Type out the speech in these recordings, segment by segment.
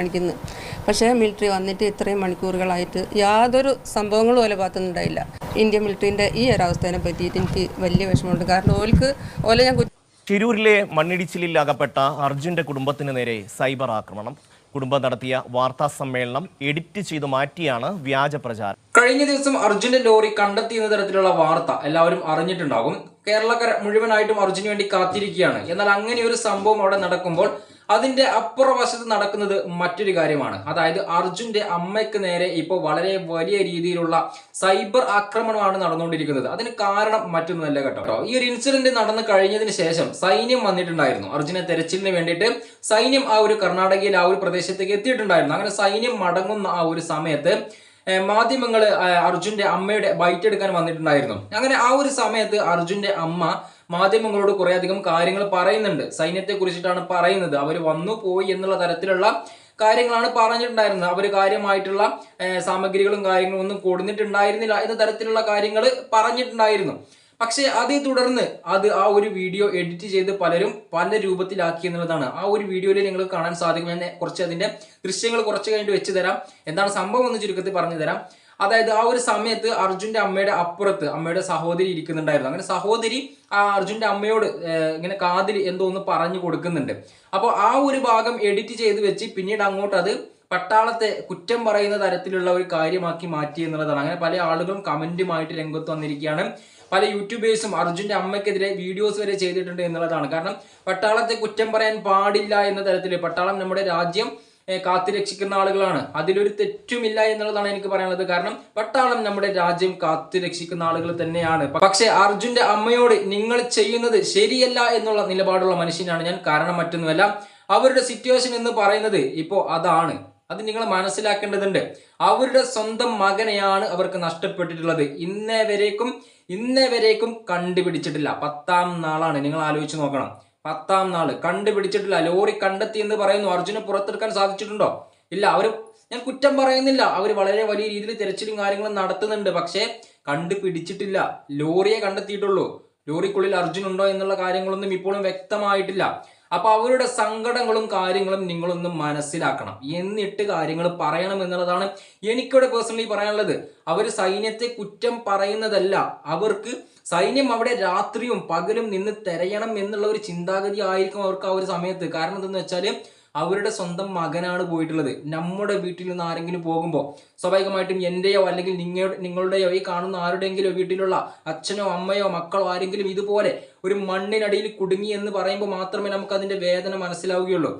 കാണിക്കുന്നു. പക്ഷേ മിലിറ്ററി വന്നിട്ട് ഇത്രയും മണിക്കൂറുകളായിട്ട് യാതൊരു സംഭവങ്ങളും ഓല ഭാഗത്തുനിന്നുണ്ടായില്ല ഇന്ത്യൻ മിലിറ്ററിന്റെ ഈ ഒരവസ്ഥേനെ പറ്റിയിട്ട് എനിക്ക് വലിയ വിഷമമുണ്ട്. കാരണം ഓൽക്ക് ഓല ഞാൻ തിരൂരിലെ മണ്ണിടിച്ചിലിൽ അകപ്പെട്ട അർജുന്റെ കുടുംബത്തിന് നേരെ സൈബർ ആക്രമണം. കുടുംബം നടത്തിയ വാർത്താ സമ്മേളനം എഡിറ്റ് ചെയ്തു മാറ്റിയാണ് വ്യാജ പ്രചാരം. കഴിഞ്ഞ ദിവസം അർജുന്റെ ലോറി കണ്ടെത്തിയെന്ന തരത്തിലുള്ള വാർത്ത എല്ലാവരും അറിഞ്ഞിട്ടുണ്ടാകും. കേരളക്കര മുഴുവനായിട്ടും അർജുന് വേണ്ടി കാത്തിരിക്കുകയാണ്. എന്നാൽ അങ്ങനെ ഒരു സംഭവം അവിടെ നടക്കുമ്പോൾ അതിന്റെ അപ്പുറവശത്ത് നടക്കുന്നത് മറ്റൊരു കാര്യമാണ്. അതായത് അർജുന്റെ അമ്മയ്ക്ക് നേരെ ഇപ്പോൾ വളരെ വലിയ രീതിയിലുള്ള സൈബർ ആക്രമണമാണ് നടന്നുകൊണ്ടിരിക്കുന്നത്. അതിന് കാരണം മറ്റൊന്നുമല്ല കേട്ടോ. ഈ ഒരു ഇൻസിഡന്റ് നടന്നു കഴിഞ്ഞതിന് ശേഷം സൈന്യം വന്നിട്ടുണ്ടായിരുന്നു. അർജുനെ തെരച്ചിലിന് വേണ്ടിയിട്ട് സൈന്യം ആ ഒരു കർണാടകയിൽ ആ ഒരു പ്രദേശത്തേക്ക് എത്തിയിട്ടുണ്ടായിരുന്നു. അങ്ങനെ സൈന്യം മടങ്ങുന്ന ആ ഒരു സമയത്ത് മാധ്യമങ്ങൾ അർജുന്റെ അമ്മയുടെ ബൈറ്റ് എടുക്കാൻ വന്നിട്ടുണ്ടായിരുന്നു. അങ്ങനെ ആ ഒരു സമയത്ത് അർജുന്റെ അമ്മ മാധ്യമങ്ങളോട് കുറെ അധികം കാര്യങ്ങൾ പറയുന്നുണ്ട്. സൈന്യത്തെ കുറിച്ചിട്ടാണ് പറയുന്നത്. അവർ വന്നു പോയി എന്നുള്ള തരത്തിലുള്ള കാര്യങ്ങളാണ് പറഞ്ഞിട്ടുണ്ടായിരുന്നത്. അവർ കാര്യമായിട്ടുള്ള സാമഗ്രികളും കാര്യങ്ങളും ഒന്നും കൊടുത്തിട്ടുണ്ടായിരുന്നില്ല എന്ന തരത്തിലുള്ള കാര്യങ്ങൾ പറഞ്ഞിട്ടുണ്ടായിരുന്നു. പക്ഷേ അതേ തുടർന്ന് അത് ആ ഒരു വീഡിയോ എഡിറ്റ് ചെയ്ത് പലരും പല രൂപത്തിലാക്കി എന്നുള്ളതാണ്. ആ ഒരു വീഡിയോയിൽ നിങ്ങൾക്ക് കാണാൻ സാധിക്കും. ഞാൻ കുറച്ച് അതിന്റെ ദൃശ്യങ്ങൾ കുറച്ച് കഴിഞ്ഞിട്ട് വെച്ച് തരാം. എന്താണ് സംഭവം എന്ന് ചുരുക്കത്തിൽ പറഞ്ഞു തരാം. അതായത് ആ ഒരു സമയത്ത് അർജുന്റെ അമ്മയുടെ അപ്പുറത്ത് അമ്മയുടെ സഹോദരി ഇരിക്കുന്നുണ്ടായിരുന്നു. അങ്ങനെ സഹോദരി ആ അർജുന്റെ അമ്മയോട് ഇങ്ങനെ കാതിൽ എന്തോ ഒന്ന് പറഞ്ഞു കൊടുക്കുന്നുണ്ട്. അപ്പോൾ ആ ഒരു ഭാഗം എഡിറ്റ് ചെയ്ത് വെച്ച് പിന്നീട് അങ്ങോട്ട് അത് പട്ടാളത്തെ കുറ്റം പറയുന്ന തരത്തിലുള്ള ഒരു കാര്യമാക്കി മാറ്റി എന്നുള്ളതാണ്. അങ്ങനെ പല ആളുകളും കമന്റുമായിട്ട് രംഗത്ത് വന്നിരിക്കുകയാണ്. പല യൂട്യൂബേഴ്സും അർജുന്റെ അമ്മയ്ക്കെതിരെ വീഡിയോസ് വരെ ചെയ്തിട്ടുണ്ട് എന്നുള്ളതാണ്. കാരണം പട്ടാളത്തെ കുറ്റം പറയാൻ പാടില്ല എന്ന തരത്തിൽ പട്ടാളം നമ്മുടെ രാജ്യം കാത്തുരക്ഷിക്കുന്ന ആളുകളാണ്. അതിലൊരു തെറ്റുമില്ല എന്നുള്ളതാണ് എനിക്ക് പറയാനുള്ളത്. കാരണം പട്ടാളം നമ്മുടെ രാജ്യം കാത്തുരക്ഷിക്കുന്ന ആളുകൾ തന്നെയാണ്. പക്ഷെ അർജുന്റെ അമ്മയോട് നിങ്ങൾ ചെയ്യുന്നത് ശരിയല്ല എന്നുള്ള നിലപാടുള്ള മനുഷ്യനാണ് ഞാൻ. കാരണം മറ്റൊന്നുമല്ല അവരുടെ സിറ്റുവേഷൻ എന്ന് പറയുന്നത് ഇപ്പോൾ അതാണ്. അത് നിങ്ങൾ മനസ്സിലാക്കേണ്ടതുണ്ട്. അവരുടെ സ്വന്തം മകനെയാണ് അവർക്ക് നഷ്ടപ്പെട്ടിട്ടുള്ളത്. ഇന്നേ വരേക്കും ഇന്നേ വരേക്കും കണ്ടുപിടിച്ചിട്ടില്ല. പത്താം നാളാണ്. നിങ്ങൾ ആലോചിച്ച് നോക്കണം. പത്താം നാൾ. കണ്ടുപിടിച്ചിട്ടില്ല. ലോറി കണ്ടെത്തി എന്ന് പറയുന്നു. അർജുന് പുറത്തെടുക്കാൻ സാധിച്ചിട്ടുണ്ടോ? ഇല്ല. അവർ ഞാൻ കുറ്റം പറയുന്നില്ല. അവർ വളരെ വലിയ രീതിയിൽ തിരച്ചിലും കാര്യങ്ങളും നടത്തുന്നുണ്ട്. പക്ഷേ കണ്ടുപിടിച്ചിട്ടില്ല. ലോറിയെ കണ്ടെത്തിയിട്ടുള്ളൂ. ലോറിക്കുള്ളിൽ അർജുൻ ഉണ്ടോ എന്നുള്ള കാര്യങ്ങളൊന്നും ഇപ്പോഴും വ്യക്തമായിട്ടില്ല. അപ്പൊ അവരുടെ സങ്കടങ്ങളും കാര്യങ്ങളും നിങ്ങളൊന്ന് മനസ്സിലാക്കണം. എന്നിട്ട് കാര്യങ്ങൾ പറയണം എന്നുള്ളതാണ് എനിക്കിവിടെ പേഴ്സണലി പറയാനുള്ളത്. അവർ സൈന്യത്തെ കുറ്റം പറയുന്നതല്ല. അവർക്ക് സൈന്യം അവിടെ രാത്രിയും പകലും നിന്ന് തിരയണം എന്നുള്ള ഒരു ചിന്താഗതി ആയിരിക്കും അവർക്ക് ആ ഒരു സമയത്ത്. കാരണം എന്തെന്ന് വെച്ചാൽ അവരുടെ സ്വന്തം മകനാണ് പോയിട്ടുള്ളത്. നമ്മുടെ വീട്ടിൽ നിന്ന് ആരെങ്കിലും പോകുമ്പോൾ സ്വാഭാവികമായിട്ടും എന്റെയോ അല്ലെങ്കിൽ നിങ്ങളുടെ നിങ്ങളുടെയോ ഈ കാണുന്ന ആരുടെയെങ്കിലും വീട്ടിലുള്ള അച്ഛനോ അമ്മയോ മക്കളോ ആരെങ്കിലും ഇതുപോലെ ഒരു മണ്ണിനടിയിൽ കുടുങ്ങി എന്ന് പറയുമ്പോൾ മാത്രമേ നമുക്ക് അതിന്റെ വേദന മനസ്സിലാവുകയുള്ളൂ.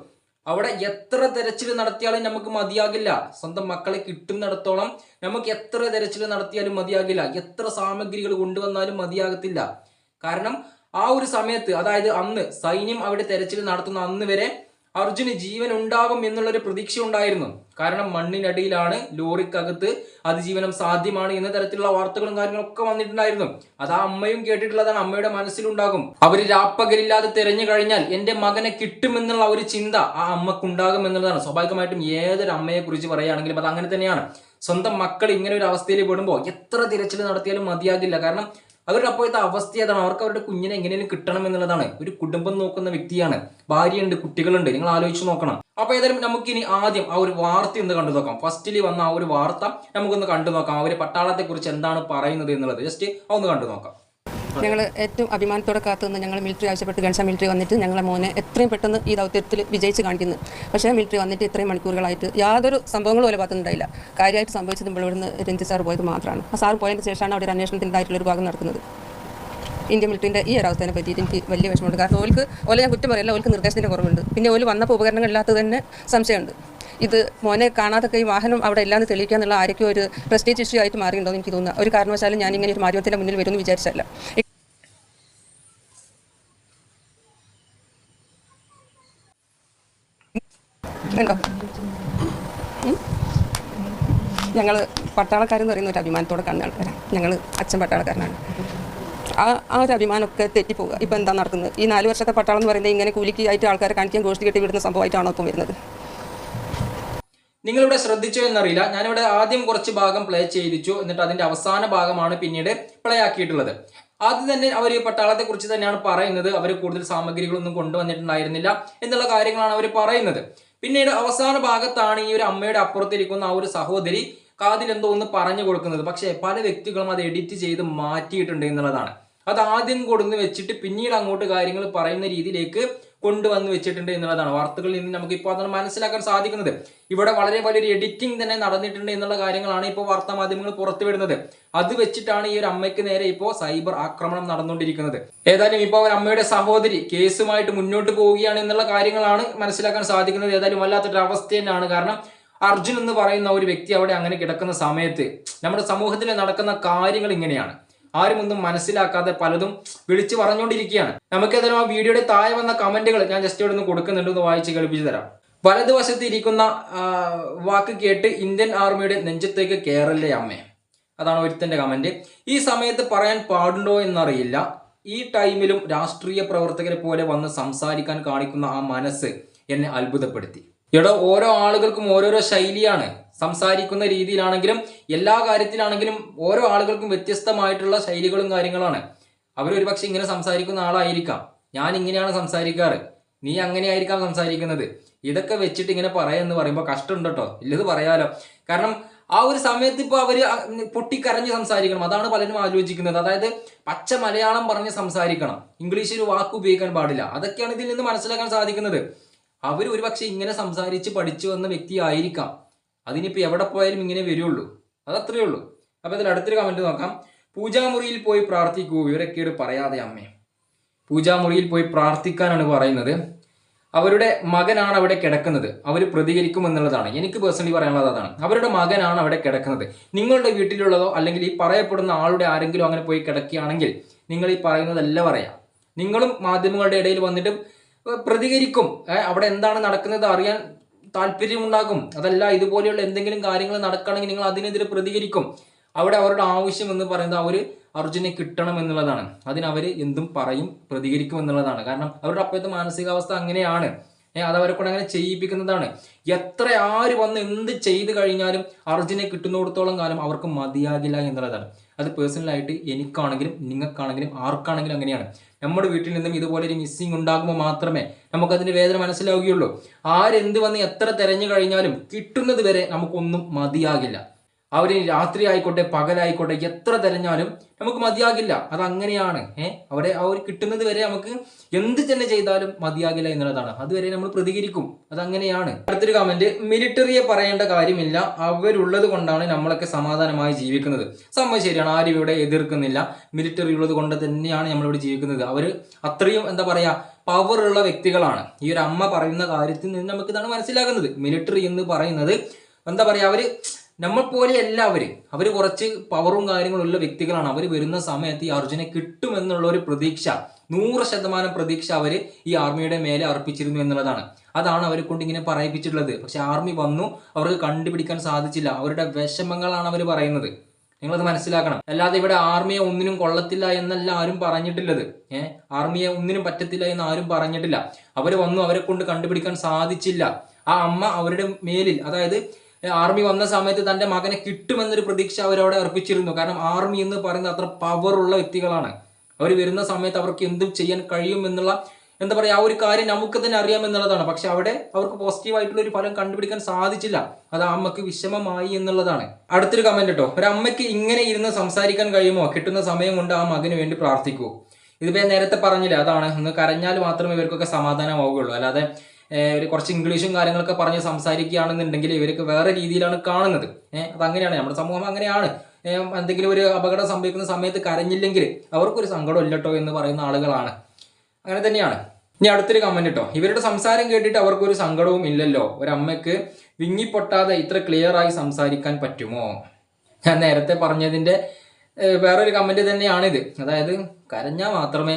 അവിടെ എത്ര തെരച്ചിൽ നടത്തിയാലും നമുക്ക് മതിയാകില്ല. സ്വന്തം മക്കളെ കിട്ടുന്നിടത്തോളം നമുക്ക് എത്ര തെരച്ചിൽ നടത്തിയാലും മതിയാകില്ല. എത്ര സാമഗ്രികൾ കൊണ്ടുവന്നാലും മതിയാകത്തില്ല. കാരണം ആ ഒരു സമയത്ത് അതായത് അന്ന് സൈന്യം അവിടെ തെരച്ചിൽ നടത്തുന്ന അന്ന് വരെ അർജുന് ജീവൻ ഉണ്ടാകും എന്നുള്ളൊരു പ്രതീക്ഷ ഉണ്ടായിരുന്നു കാരണം മണ്ണിനടിയിലാണ് ലോറിക്കകത്ത് അതിജീവനം സാധ്യമാണ് എന്ന തരത്തിലുള്ള വാർത്തകളും കാര്യങ്ങളൊക്കെ വന്നിട്ടുണ്ടായിരുന്നു. അത് ആ അമ്മയും കേട്ടിട്ടുള്ളതാണ് അമ്മയുടെ മനസ്സിലുണ്ടാകും. അവർ രാപ്പകലില്ലാതെ തിരഞ്ഞു കഴിഞ്ഞാൽ എന്റെ മകനെ കിട്ടുമെന്നുള്ള ഒരു ചിന്ത ആ അമ്മക്കുണ്ടാകും എന്നുള്ളതാണ്. സ്വാഭാവികമായിട്ടും ഏതൊരു അമ്മയെ കുറിച്ച് പറയുകയാണെങ്കിലും അത് അങ്ങനെ തന്നെയാണ്. സ്വന്തം മക്കൾ ഇങ്ങനെ ഒരു അവസ്ഥയിൽ പെടുമ്പോൾ എത്ര തിരച്ചിൽ നടത്തിയാലും മതിയാകില്ല. കാരണം അവരുടെ അപ്പോഴത്തെ അവസ്ഥ ഏതാണ്? അവർക്ക് അവരുടെ കുഞ്ഞിനെ എങ്ങനെയും കിട്ടണം എന്നുള്ളതാണ്. ഒരു കുടുംബം നോക്കുന്ന വ്യക്തിയാണ്. ഭാര്യയുണ്ട് കുട്ടികളുണ്ട്. നിങ്ങൾ ആലോചിച്ച് നോക്കണം. അപ്പൊ ഏതായാലും നമുക്കിനി ആദ്യം ആ ഒരു വാർത്ത ഒന്ന് കണ്ടു നോക്കാം. ഫസ്റ്റിൽ വന്ന ആ ഒരു വാർത്ത നമുക്കൊന്ന് കണ്ടു നോക്കാം. അവർ പട്ടാളത്തെ കുറിച്ച് എന്താണ് പറയുന്നത് എന്നുള്ളത്. ജസ്റ്റ് ഒന്ന് കണ്ടു നോക്കാം. ഞങ്ങൾ ഏറ്റവും അഭിമാനത്തോടെ കാത്തുനിന്ന് ഞങ്ങൾ മിലിറ്ററി ആവശ്യപ്പെട്ട് ഗൺസ മിലിറ്ററി വന്നിട്ട് ഞങ്ങളെ മോനെ എത്രയും പെട്ടെന്ന് ഈ ദൗത്യത്തിൽ വിജയിച്ച് കാണിക്കുന്നു. പക്ഷേ മിലിറ്ററി വന്നിട്ട് ഇത്രയും മണിക്കൂറുകളായിട്ട് യാതൊരു സംഭവങ്ങളും പോലെ ഭാഗത്തുനിന്നുണ്ടായില്ല കാര്യമായിട്ട് സംഭവിച്ചത് ഇവിടുന്ന് രഞ്ജിത് സാർ പോയത് മാത്രമാണ്. ആ സാർ പോയതിന് ശേഷമാണ് അവിടെ ഒരു അന്വേഷണത്തിന്റെതായിട്ടുള്ള ഒരു ഭാഗം നടക്കുന്നത്. ഇന്ത്യൻ മിലിറ്ററിന്റെ ഈ ഒരു അവസ്ഥയെ പറ്റിയിട്ട് എനിക്ക് വലിയ വിഷമമുണ്ട്. കാരണം ഓൽക്ക് ഓല ഞാൻ കുറ്റം പറയില്ല ഓൽക്ക് നിർദ്ദേശത്തിന്റെ കുറവുണ്ട്. പിന്നെ ഓൽ വന്നപ്പോൾ ഉപകരണങ്ങൾ ഇല്ലാത്തത് തന്നെ സംശയമുണ്ട്. ഇത് മോനെ കാണാതൊക്കെ ഈ വാഹനം അവിടെ ഇല്ലാന്ന് തെളിയിക്കുക എന്നുള്ള ആരൊക്കെ ഒരു പ്രസ്റ്റേജ് ഇഷ്യൂ ആയിട്ട് മാറിയിട്ടുണ്ടോ എന്ന് എനിക്ക് തോന്നുന്നു. ഒരു കാരണവശാലും ഞാൻ ഇങ്ങനെ ഒരു മാധ്യമത്തിന്റെ മുന്നിൽ വരുമെന്ന് വിചാരിച്ചല്ല ഉണ്ടോ ഞങ്ങൾ പട്ടാളക്കാരെന്ന് പറയുന്ന ഒരു അഭിമാനത്തോടെ കാണുന്ന ആൾക്കാരാണ് ഞങ്ങൾ അച്ഛൻ പട്ടാളക്കാരനാണ്. ആ ആ ഒരു അഭിമാനമൊക്കെ തെറ്റിപ്പോവുക. ഇപ്പം എന്താ നടക്കുന്നത് ഈ നാല് വർഷത്തെ പട്ടാളം എന്ന് പറയുന്നത് ഇങ്ങനെ കൂലിക്ക് ആയിട്ട് ആൾക്കാരെ കാണിക്കാൻ ഗോഷ്ടി കെട്ടി വിടുന്ന സംഭവമായിട്ടാണോ ഇപ്പം വരുന്നത്? നിങ്ങളിവിടെ ശ്രദ്ധിച്ചോ എന്നറിയില്ല. ഞാനിവിടെ ആദ്യം കുറച്ച് ഭാഗം പ്ലേ ചെയ്യിച്ചു എന്നിട്ട് അതിന്റെ അവസാന ഭാഗമാണ് പിന്നീട് പ്ലേ ആക്കിയിട്ടുള്ളത്. ആദ്യം തന്നെ അവർ പട്ടാളത്തെ കുറിച്ച് തന്നെയാണ് പറയുന്നത്. അവർ കൂടുതൽ സാമഗ്രികളൊന്നും കൊണ്ടുവന്നിട്ടുണ്ടായിരുന്നില്ല എന്നുള്ള കാര്യങ്ങളാണ് അവർ പറയുന്നത്. പിന്നീട് അവസാന ഭാഗത്താണ് ഈ ഒരു അമ്മയുടെ അപ്പുറത്തിരിക്കുന്ന ആ ഒരു സഹോദരി കാതിൽ എന്തോ ഒന്ന് പറഞ്ഞു കൊടുക്കുന്നത്. പക്ഷേ പല വ്യക്തികളും അത് എഡിറ്റ് ചെയ്ത് മാറ്റിയിട്ടുണ്ട് എന്നുള്ളതാണ്. അത് ആദ്യം കൊടുന്ന് വെച്ചിട്ട് പിന്നീട് അങ്ങോട്ട് കാര്യങ്ങൾ പറയുന്ന രീതിയിലേക്ക് കൊണ്ടുവന്ന് വെച്ചിട്ടുണ്ട് എന്നുള്ളതാണ്. വാർത്തകളിൽ നിന്ന് നമുക്ക് ഇപ്പോൾ അതാണ് മനസ്സിലാക്കാൻ സാധിക്കുന്നത്. ഇവിടെ വളരെ വലിയൊരു എഡിറ്റിംഗ് തന്നെ നടന്നിട്ടുണ്ട് എന്നുള്ള കാര്യങ്ങളാണ് ഇപ്പോൾ വാർത്താ മാധ്യമങ്ങൾ പുറത്തുവിടുന്നത് അത് വെച്ചിട്ടാണ് ഈ ഒരു അമ്മയ്ക്ക് നേരെ ഇപ്പോൾ സൈബർ ആക്രമണം നടന്നുകൊണ്ടിരിക്കുന്നത്. ഏതായാലും ഇപ്പോൾ ഒരു അമ്മയുടെ സഹോദരി കേസുമായിട്ട് മുന്നോട്ട് പോവുകയാണ് എന്നുള്ള കാര്യങ്ങളാണ് മനസ്സിലാക്കാൻ സാധിക്കുന്നത്. ഏതായാലും വല്ലാത്തൊരു അവസ്ഥ തന്നെയാണ്. കാരണം അർജുൻ എന്ന് പറയുന്ന ഒരു വ്യക്തി അവിടെ അങ്ങനെ കിടക്കുന്ന സമയത്ത് നമ്മുടെ സമൂഹത്തിൽ നടക്കുന്ന കാര്യങ്ങൾ ഇങ്ങനെയാണ്. ആരും ഒന്നും മനസ്സിലാക്കാതെ പലതും വിളിച്ചു പറഞ്ഞുകൊണ്ടിരിക്കുകയാണ്. നമുക്ക് ഏതായാലും ആ വീഡിയോയുടെ താഴെ വന്ന കമന്റുകൾ ഞാൻ ജസ്റ്റ് ഇവിടെ നിന്ന് കൊടുക്കുന്നുണ്ട്. ഒന്ന് വായിച്ച് കേൾപ്പിച്ചു തരാം. വലതുവശത്ത് ഇരിക്കുന്ന വാക്ക് കേട്ട് ഇന്ത്യൻ ആർമിയുടെ നെഞ്ചത്തേക്ക് കേറല്ലേ അമ്മേ? അതാണ് ഒരുത്തന്റെ കമന്റ്. ഈ സമയത്ത് പറയാൻ പാടുണ്ടോ എന്നറിയില്ല. ഈ ടൈമിലും രാഷ്ട്രീയ പ്രവർത്തകരെ പോലെ വന്ന് സംസാരിക്കാൻ കാണിക്കുന്ന ആ മനസ്സ് എന്നെ അത്ഭുതപ്പെടുത്തി. എടോ ഓരോ ആളുകൾക്കും ഓരോരോ ശൈലിയാണ്. സംസാരിക്കുന്ന രീതിയിലാണെങ്കിലും എല്ലാ കാര്യത്തിലാണെങ്കിലും ഓരോ ആളുകൾക്കും വ്യത്യസ്തമായിട്ടുള്ള ശൈലികളും കാര്യങ്ങളാണ് അവരൊരു പക്ഷെ ഇങ്ങനെ സംസാരിക്കുന്ന ആളായിരിക്കാം. ഞാൻ ഇങ്ങനെയാണ് സംസാരിക്കാറ്. നീ അങ്ങനെയായിരിക്കാം സംസാരിക്കുന്നത്. ഇതൊക്കെ വെച്ചിട്ട് ഇങ്ങനെ പറയാന്ന് പറയുമ്പോൾ കഷ്ടമുണ്ട് കേട്ടോ. ഇല്ലത് പറയാലോ. കാരണം ആ ഒരു സമയത്ത് ഇപ്പോൾ അവർ പൊട്ടിക്കരഞ്ഞ് സംസാരിക്കണം. അതാണ് പലരും ആലോചിക്കുന്നത്. അതായത് പച്ച മലയാളം പറഞ്ഞ് സംസാരിക്കണം. ഇംഗ്ലീഷിൽ വാക്ക് ഉപയോഗിക്കാൻ പാടില്ല. അതൊക്കെയാണ് ഇതിൽ നിന്ന് മനസ്സിലാക്കാൻ സാധിക്കുന്നത്. അവർ ഒരുപക്ഷെ ഇങ്ങനെ സംസാരിച്ച് പഠിച്ചു വന്ന വ്യക്തി ആയിരിക്കാം. അതിനിപ്പോൾ എവിടെ പോയാലും ഇങ്ങനെ വരുള്ളൂ. അതത്രയേ ഉള്ളൂ. അപ്പോൾ ഇതിൽ അടുത്തൊരു കമന്റ് നോക്കാം. പൂജാമുറിയിൽ പോയി പ്രാർത്ഥിക്കൂ ഇവരൊക്കെയോട് പറയാതെ അമ്മേ. പൂജാമുറിയിൽ പോയി പ്രാർത്ഥിക്കാനാണ് പറയുന്നത്. അവരുടെ മകനാണ് അവിടെ കിടക്കുന്നത്. അവർ പ്രതികരിക്കും എന്നുള്ളതാണ്. എനിക്ക് പേഴ്സണലി പറയാനുള്ളത് അതാണ്. അവരുടെ മകനാണ് അവിടെ കിടക്കുന്നത്. നിങ്ങളുടെ വീട്ടിലുള്ളതോ അല്ലെങ്കിൽ ഈ പറയപ്പെടുന്ന ആളുടെ ആരെങ്കിലും അങ്ങനെ പോയി കിടക്കുകയാണെങ്കിൽ നിങ്ങൾ ഈ പറയുന്നതല്ല പറയാം. നിങ്ങളും മാധ്യമങ്ങളുടെ ഇടയിൽ വന്നിട്ട് പ്രതികരിക്കും. അവിടെ എന്താണ് നടക്കുന്നത് അറിയാൻ താല്പര്യമുണ്ടാകും. അതല്ല ഇതുപോലെയുള്ള എന്തെങ്കിലും കാര്യങ്ങൾ നടക്കുകയാണെങ്കിൽ നിങ്ങൾ അതിനെതിരെ പ്രതികരിക്കും. അവിടെ അവരുടെ ആവശ്യം എന്ന് പറയുന്നത് അവർ അർജുനെ കിട്ടണം എന്നുള്ളതാണ്. അതിനവർ എന്തും പറയും പ്രതികരിക്കും എന്നുള്ളതാണ്. കാരണം അവരുടെ അപ്പോഴത്തെ മാനസികാവസ്ഥ അങ്ങനെയാണ്. അത് അവരെ കൊണ്ട് അങ്ങനെ ചെയ്യിപ്പിക്കുന്നതാണ്. എത്ര ആര് വന്ന് എന്ത് ചെയ്തു കഴിഞ്ഞാലും അർജുനെ കിട്ടുന്നിടത്തോളം കാലം അവർക്ക് മതിയാകില്ല എന്നുള്ളതാണ്. അത് പേഴ്സണലായിട്ട് എനിക്കാണെങ്കിലും നിങ്ങൾക്കാണെങ്കിലും ആർക്കാണെങ്കിലും അങ്ങനെയാണ്. നമ്മുടെ വീട്ടിൽ നിന്നും ഇതുപോലെ ഒരു മിസ്സിങ് ഉണ്ടാകുമ്പോൾ മാത്രമേ നമുക്കതിന്റെ വേദന മനസ്സിലാവുകയുള്ളൂ. ആരെന്ത് വന്ന് എത്ര തെരഞ്ഞു കഴിഞ്ഞാലും കിട്ടുന്നത് വരെ നമുക്കൊന്നും മതിയാകില്ല. അവർ രാത്രി ആയിക്കോട്ടെ പകലായിക്കോട്ടെ എത്ര തിരഞ്ഞാലും നമുക്ക് മതിയാകില്ല. അതങ്ങനെയാണ്. ഏഹ് ആ അവർ കിട്ടുന്നത് വരെ നമുക്ക് എന്ത് തന്നെ ചെയ്താലും മതിയാകില്ല എന്നുള്ളതാണ്. അതുവരെ നമ്മൾ പ്രതികരിക്കും. അതങ്ങനെയാണ്. അടുത്തൊരു കമന്റ് മിലിറ്ററിയെ പറയേണ്ട കാര്യമില്ല. അവരുള്ളത് കൊണ്ടാണ് നമ്മളൊക്കെ സമാധാനമായി ജീവിക്കുന്നത്. സംഭവം ശരിയാണ്. ആരും ഇവിടെ എതിർക്കുന്നില്ല. മിലിറ്ററി ഉള്ളത് കൊണ്ട് തന്നെയാണ് നമ്മളിവിടെ ജീവിക്കുന്നത്. അവർ അത്രയും എന്താ പറയാ പവർ ഉള്ള വ്യക്തികളാണ്. ഈ ഒരു അമ്മ പറയുന്ന കാര്യത്തിൽ നിന്ന് നമുക്ക് ഇതാണ് മനസ്സിലാകുന്നത്. മിലിറ്ററി എന്ന് പറയുന്നത് എന്താ പറയാ അവർ നമ്മൾ പോലെ എല്ലാവരും അവർ കുറച്ച് പവറും കാര്യങ്ങളും ഉള്ള വ്യക്തികളാണ്. അവർ വരുന്ന സമയത്ത് ഈ അർജുനെ കിട്ടുമെന്നുള്ള ഒരു പ്രതീക്ഷ നൂറ് ശതമാനം പ്രതീക്ഷ അവർ ഈ ആർമിയുടെ മേലെ അർപ്പിച്ചിരുന്നു എന്നുള്ളതാണ്. അതാണ് അവരെ കൊണ്ട് ഇങ്ങനെ പറയിപ്പിച്ചിട്ടുള്ളത്. പക്ഷെ ആർമി വന്നു അവർക്ക് കണ്ടുപിടിക്കാൻ സാധിച്ചില്ല. അവരുടെ വിഷമങ്ങളാണ് അവർ പറയുന്നത്. നിങ്ങളത് മനസ്സിലാക്കണം. അല്ലാതെ ഇവിടെ ആർമിയെ ഒന്നിനും കൊള്ളത്തില്ല എന്നല്ല ആരും പറഞ്ഞിട്ടുള്ളത്. ഏഹ് ആർമിയെ ഒന്നിനും പറ്റത്തില്ല എന്ന് ആരും പറഞ്ഞിട്ടില്ല. അവർ വന്നു അവരെ കൊണ്ട് കണ്ടുപിടിക്കാൻ സാധിച്ചില്ല. ആ അമ്മ അവരുടെ മേലിൽ അതായത് ആർമി വന്ന സമയത്ത് തന്റെ മകനെ കിട്ടുമെന്നൊരു പ്രതീക്ഷ അവരവിടെ അർപ്പിച്ചിരുന്നു. കാരണം ആർമി എന്ന് പറയുന്നത് അത്ര പവറുള്ള വ്യക്തികളാണ്. അവർ വരുന്ന സമയത്ത് അവർക്ക് എന്തും ചെയ്യാൻ കഴിയും എന്നുള്ള എന്താ പറയുക ആ ഒരു കാര്യം നമുക്ക് തന്നെ അറിയാം എന്നുള്ളതാണ്. പക്ഷെ അവിടെ അവർക്ക് പോസിറ്റീവ് ആയിട്ടുള്ള ഒരു ഫലം കണ്ടുപിടിക്കാൻ സാധിച്ചില്ല. അത് അമ്മയ്ക്ക് വിഷമമായി എന്നുള്ളതാണ്. അടുത്തൊരു കമന്റ് കേട്ടോ ഒരു അമ്മയ്ക്ക് ഇങ്ങനെ ഇരുന്ന് സംസാരിക്കാൻ കഴിയുമോ? കിട്ടുന്ന സമയം കൊണ്ട് ആ മകന് വേണ്ടി പ്രാർത്ഥിക്കൂ. ഇതിപ്പോ നേരത്തെ പറഞ്ഞില്ല അതാണ്. ഒന്ന് കരഞ്ഞാൽ മാത്രമേ ഇവർക്കൊക്കെ സമാധാനമാവുകയുള്ളൂ. അല്ലാതെ ഒരു കുറച്ച് ഇംഗ്ലീഷും കാര്യങ്ങളൊക്കെ പറഞ്ഞ് സംസാരിക്കുകയാണെന്നുണ്ടെങ്കിൽ ഇവർക്ക് വേറെ രീതിയിലാണ് കാണുന്നത്. അത് അങ്ങനെയാണ് നമ്മുടെ സമൂഹം അങ്ങനെയാണ്. എന്തെങ്കിലും ഒരു അപകടം സംഭവിക്കുന്ന സമയത്ത് കരഞ്ഞില്ലെങ്കിൽ അവർക്കൊരു സങ്കടം ഇല്ലട്ടോ എന്ന് പറയുന്ന ആളുകളാണ്. അങ്ങനെ തന്നെയാണ്. ഇനി അടുത്തൊരു കമന്റ് കേട്ടോ ഇവരുടെ സംസാരം കേട്ടിട്ട് അവർക്കൊരു സങ്കടവും ഇല്ലല്ലോ. ഒരമ്മയ്ക്ക് വിങ്ങിപ്പൊട്ടാതെ ഇത്ര ക്ലിയർ ആയി സംസാരിക്കാൻ പറ്റുമോ? ഞാൻ നേരത്തെ പറഞ്ഞതിന്റെ ഏഹ്, വേറൊരു കമന്റ് തന്നെയാണിത്. അതായത് കരഞ്ഞാൽ മാത്രമേ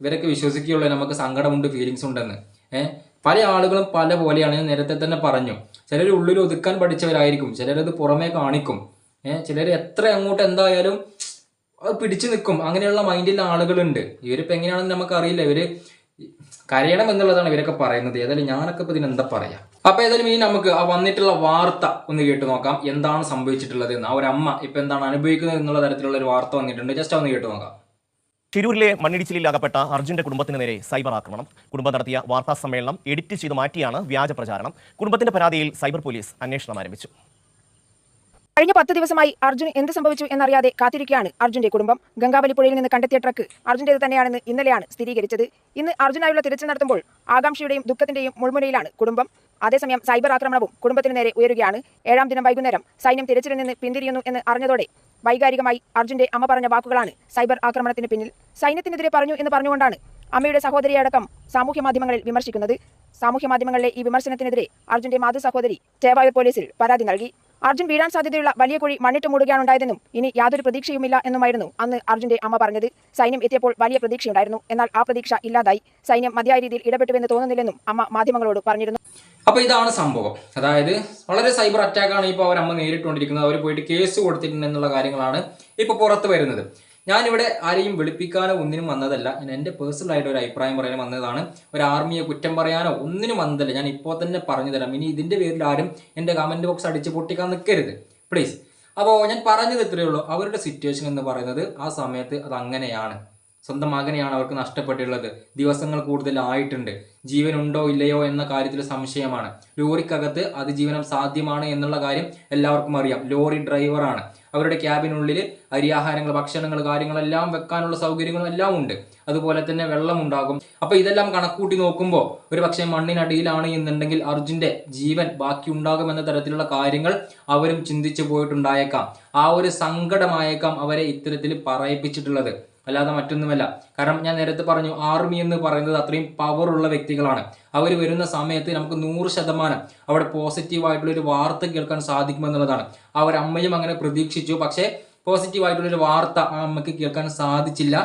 ഇവരൊക്കെ വിശ്വസിക്കുകയുള്ളൂ. നമുക്ക് സങ്കടമുണ്ട് ഫീലിങ്സ് ഉണ്ടെന്ന്. ഏഹ് പല ആളുകളും പല പോലെയാണ് ഞാൻ നേരത്തെ തന്നെ പറഞ്ഞു. ചിലർ ഉള്ളിൽ ഒതുക്കാൻ പഠിച്ചവരായിരിക്കും ചിലരത് പുറമേ കാണിക്കും. ഏഹ് ചിലർ എത്ര അങ്ങോട്ട് എന്തായാലും പിടിച്ചു നിൽക്കും. അങ്ങനെയുള്ള മൈൻഡിലുള്ള ആളുകളുണ്ട്. ഇവരിപ്പോൾ എങ്ങനെയാണെന്ന് നമുക്കറിയില്ല. ഇവർ കരയണം എന്നുള്ളതാണ് ഇവരൊക്കെ പറയുന്നത്. ഏതായാലും ഞാനൊക്കെ ഇപ്പോൾ ഇതിന് എന്താ പറയാ? അപ്പൊ ഏതായാലും ഇനി നമുക്ക് ആ വന്നിട്ടുള്ള വാർത്ത ഒന്ന് കേട്ട് നോക്കാം. എന്താണ് സംഭവിച്ചിട്ടുള്ളത് എന്ന്. ആ ഒരു അമ്മ ഇപ്പൊ എന്താണ് അനുഭവിക്കുന്നത് എന്നുള്ള തരത്തിലുള്ള ഒരു വാർത്ത വന്നിട്ടുണ്ട്. ജസ്റ്റ് ഒന്ന് കേട്ട് നോക്കാം. ശിരൂരിലെ മണ്ണിടിച്ചിലിൽ അകപ്പെട്ട അർജുന്റെ കുടുംബത്തിന് നേരെ സൈബർ ആക്രമണം. കുടുംബം നടത്തിയ വാർത്താ സമ്മേളനം എഡിറ്റ് ചെയ്ത് മാറ്റിയാണ് വ്യാജ പ്രചാരണം. കുടുംബത്തിന്റെ പരാതിയിൽ സൈബർ പോലീസ് അന്വേഷണം ആരംഭിച്ചു. കഴിഞ്ഞ പത്ത് ദിവസമായി അർജുൻ എന്ത് സംഭവിച്ചു എന്നറിയാതെ കാത്തിരിക്കുകയാണ് അർജുന്റെ കുടുംബം. ഗംഗാവലിപ്പുഴയിൽ നിന്ന് കണ്ടെത്തിയ ട്രക്ക് അർജുന്റേത് തന്നെയാണെന്ന് ഇന്നലെയാണ് സ്ഥിരീകരിച്ചത്. ഇന്ന് അർജുനായുള്ള തിരച്ചിൽ നടത്തുമ്പോൾ ആകാംക്ഷയുടെയും ദുഃഖത്തിന്റെയും മുൾമുനയിലാണ് കുടുംബം. അതേസമയം സൈബർ ആക്രമണവും കുടുംബത്തിന് നേരെ ഉയരുകയാണ്. ഏഴാം ദിനം വൈകുന്നേരം സൈന്യം തിരച്ചിലിൽ നിന്ന് പിന്തിരിയുന്നു എന്ന് അറിഞ്ഞതോടെ വൈകാരികമായി അർജുന്റെ അമ്മ പറഞ്ഞ വാക്കുകളാണ് സൈബർ ആക്രമണത്തിന് പിന്നിൽ. സൈന്യത്തിനെതിരെ പറഞ്ഞു എന്ന് പറഞ്ഞുകൊണ്ടാണ് അമ്മയുടെ സഹോദരിയടക്കം സാമൂഹ്യ മാധ്യമങ്ങളിൽ വിമർശിക്കുന്നത്. സാമൂഹ്യ മാധ്യമങ്ങളിലെ ഈ വിമർശനത്തിനെതിരെ അർജുന്റെ മാതൃ സഹോദരി ചേവായൂർ പോലീസിൽ പരാതി നൽകി. അർജുൻ വീഴാൻ സാധ്യതയുള്ള വലിയ കുഴി മണ്ണിട്ട് മൂടുകയാണുണ്ടായതെന്നും ഇനി യാതൊരു പ്രതീക്ഷയുമില്ല എന്നുമായിരുന്നു അന്ന് അർജുന്റെ അമ്മ പറഞ്ഞത്. സൈന്യം എത്തിയപ്പോൾ വലിയ പ്രതീക്ഷയുണ്ടായിരുന്നു. എന്നാൽ ആ പ്രതീക്ഷ ഇല്ലാതായി. സൈന്യം മതിയായ രീതിയിൽ ഇടപെട്ടുവെന്ന് തോന്നുന്നില്ലെന്നും അമ്മ മാധ്യമങ്ങളോട് പറഞ്ഞിരുന്നു. അപ്പൊ ഇതാണ് സംഭവം. അതായത് വളരെ സൈബർ അറ്റാക്കാണ് ഇപ്പോൾ അവർ അമ്മ നേരിട്ടുകൊണ്ടിരിക്കുന്നത്. അവർ പോയിട്ട് കേസ് കൊടുത്തിട്ടുണ്ട് എന്നുള്ള കാര്യങ്ങളാണ് ഇപ്പോൾ പുറത്ത് വരുന്നത്. ഞാനിവിടെ ആരെയും വിളിപ്പിക്കാനോ ഒന്നിനും വന്നതല്ല. ഞാൻ എന്റെ പേഴ്സണൽ ആയിട്ട് ഒരു അഭിപ്രായം പറയാൻ വന്നതാണ്. ഒരു ആർമിയെ കുറ്റം പറയാനോ ഒന്നിനും വന്നതല്ല. ഞാൻ ഇപ്പോൾ തന്നെ പറഞ്ഞു തരാം. ഇനി ഇതിന്റെ പേരിൽ ആരും എന്റെ കമന്റ് ബോക്സ് അടിച്ച് പൊട്ടിക്കാൻ നിൽക്കരുത് പ്ലീസ് അപ്പോൾ ഞാൻ പറഞ്ഞത് ഇത്രയേ ഉള്ളൂ. അവരുടെ സിറ്റുവേഷൻ എന്ന് പറയുന്നത് ആ സമയത്ത് അത് അങ്ങനെയാണ്. സ്വന്തം മകനെയാണ് അവർക്ക് നഷ്ടപ്പെട്ടിട്ടുള്ളത്. ദിവസങ്ങൾ കൂടുതൽ ആയിട്ടുണ്ട്. ജീവൻ ഉണ്ടോ ഇല്ലയോ എന്ന കാര്യത്തിൽ സംശയമാണ്. ലോറിക്കകത്ത് അതിജീവനം സാധ്യമാണ് എന്നുള്ള കാര്യം എല്ലാവർക്കും അറിയാം. ലോറി ഡ്രൈവറാണ്. അവരുടെ ക്യാബിനുള്ളിൽ അരിയാഹാരങ്ങൾ ഭക്ഷണങ്ങൾ കാര്യങ്ങളെല്ലാം വെക്കാനുള്ള സൗകര്യങ്ങളും എല്ലാം ഉണ്ട്. അതുപോലെ തന്നെ വെള്ളം ഉണ്ടാകും അപ്പൊ ഇതെല്ലാം കണക്കൂട്ടി നോക്കുമ്പോൾ ഒരു പക്ഷേ മണ്ണിനടിയിലാണ് എന്നുണ്ടെങ്കിൽ അർജുന്റെ ജീവൻ ബാക്കി ഉണ്ടാകും എന്ന തരത്തിലുള്ള കാര്യങ്ങൾ അവരും ചിന്തിച്ചു പോയിട്ടുണ്ടായേക്കാം. ആ ഒരു സങ്കടമായേക്കാം അവരെ ഇത്തരത്തിൽ പറയിപ്പിച്ചിട്ടുള്ളത്. അല്ലാതെ മറ്റൊന്നുമല്ല. കാരണം ഞാൻ നേരത്തെ പറഞ്ഞു ആർമി എന്ന് പറയുന്നത് അത്രയും പവറുള്ള വ്യക്തികളാണ്. അവർ വരുന്ന സമയത്ത് നമുക്ക് നൂറ് ശതമാനം അവിടെ പോസിറ്റീവായിട്ടുള്ള ഒരു വാർത്ത കേൾക്കാൻ സാധിക്കുമെന്നുള്ളതാണ് അവരമ്മയും അങ്ങനെ പ്രതീക്ഷിച്ചു. പക്ഷേ പോസിറ്റീവായിട്ടുള്ളൊരു വാർത്ത ആ അമ്മയ്ക്ക് കേൾക്കാൻ സാധിച്ചില്ല.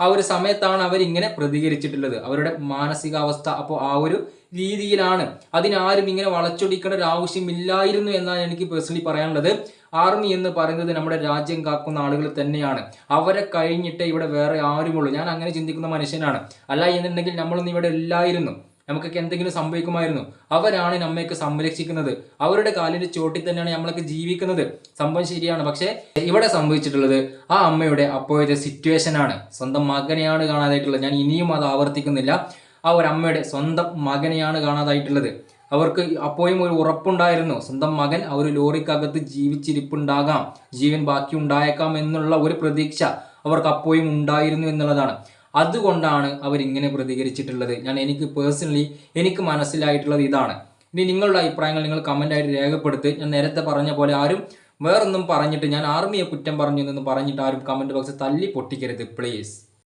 ആ ഒരു സമയത്താണ് അവരിങ്ങനെ പ്രതികരിച്ചിട്ടുള്ളത്. അവരുടെ മാനസികാവസ്ഥ അപ്പോൾ ആ ഒരു രീതിയിലാണ്. അതിനാരും ഇങ്ങനെ വളച്ചൊടിക്കേണ്ട ഒരു ആവശ്യമില്ലായിരുന്നു എന്നാണ് എനിക്ക് പേഴ്സണലി പറയാനുള്ളത്. ആർമി എന്ന് പറയുന്നത് നമ്മുടെ രാജ്യം കാക്കുന്ന ആളുകൾ തന്നെയാണ്. അവരെ കഴിഞ്ഞിട്ട് ഇവിടെ വേറെ ആരുമുള്ളൂ. ഞാൻ അങ്ങനെ ചിന്തിക്കുന്ന മനുഷ്യനാണ്. അല്ല എന്നുണ്ടെങ്കിൽ നമ്മളൊന്നും ഇവിടെ ഇല്ലായിരുന്നു. നമുക്കൊക്കെ എന്തെങ്കിലും സംഭവിക്കുമായിരുന്നു. അവരാണ് നമ്മയൊക്കെ സംരക്ഷിക്കുന്നത്. അവരുടെ കാലിന്റെ ചോട്ടിൽ തന്നെയാണ് നമ്മളൊക്കെ ജീവിക്കുന്നത്. സംഭവം ശരിയാണ്. പക്ഷേ ഇവിടെ സംഭവിച്ചിട്ടുള്ളത് ആ അമ്മയുടെ അപ്പോഴത്തെ സിറ്റുവേഷൻ ആണ്. സ്വന്തം മകനെയാണ് കാണാതായിട്ടുള്ളത്. ഞാൻ ഇനിയും അത് ആവർത്തിക്കുന്നില്ല. ആ ഒരു അമ്മയുടെ സ്വന്തം മകനെയാണ് കാണാതായിട്ടുള്ളത്. അവർക്ക് അപ്പോഴും ഒരു ഉറപ്പുണ്ടായിരുന്നു. സ്വന്തം മകൻ ആ ഒരു ലോറിക്കകത്ത് ജീവിച്ചിരിപ്പുണ്ടാകാം. ജീവൻ ബാക്കി ഉണ്ടായേക്കാം എന്നുള്ള ഒരു പ്രതീക്ഷ അവർക്ക് അപ്പോഴും ഉണ്ടായിരുന്നു എന്നുള്ളതാണ്. അതുകൊണ്ടാണ് അവരിങ്ങനെ പ്രതികരിച്ചിട്ടുള്ളത്. ഞാൻ എനിക്ക് പേഴ്സണലി എനിക്ക് മനസ്സിലായിട്ടുള്ളത് ഇതാണ്. ഇനി നിങ്ങളുടെ അഭിപ്രായങ്ങൾ നിങ്ങൾ കമന്റായിട്ട് രേഖപ്പെടുത്തി. ഞാൻ നേരത്തെ പറഞ്ഞ പോലെ ആരും വേറൊന്നും പറഞ്ഞിട്ട് ഞാൻ ആർമിയെ കുറ്റം പറഞ്ഞു എന്നൊന്നും പറഞ്ഞിട്ട് ആരും കമന്റ് ബോക്സ് തല്ലി പൊട്ടിക്കരുത് പ്ലീസ്.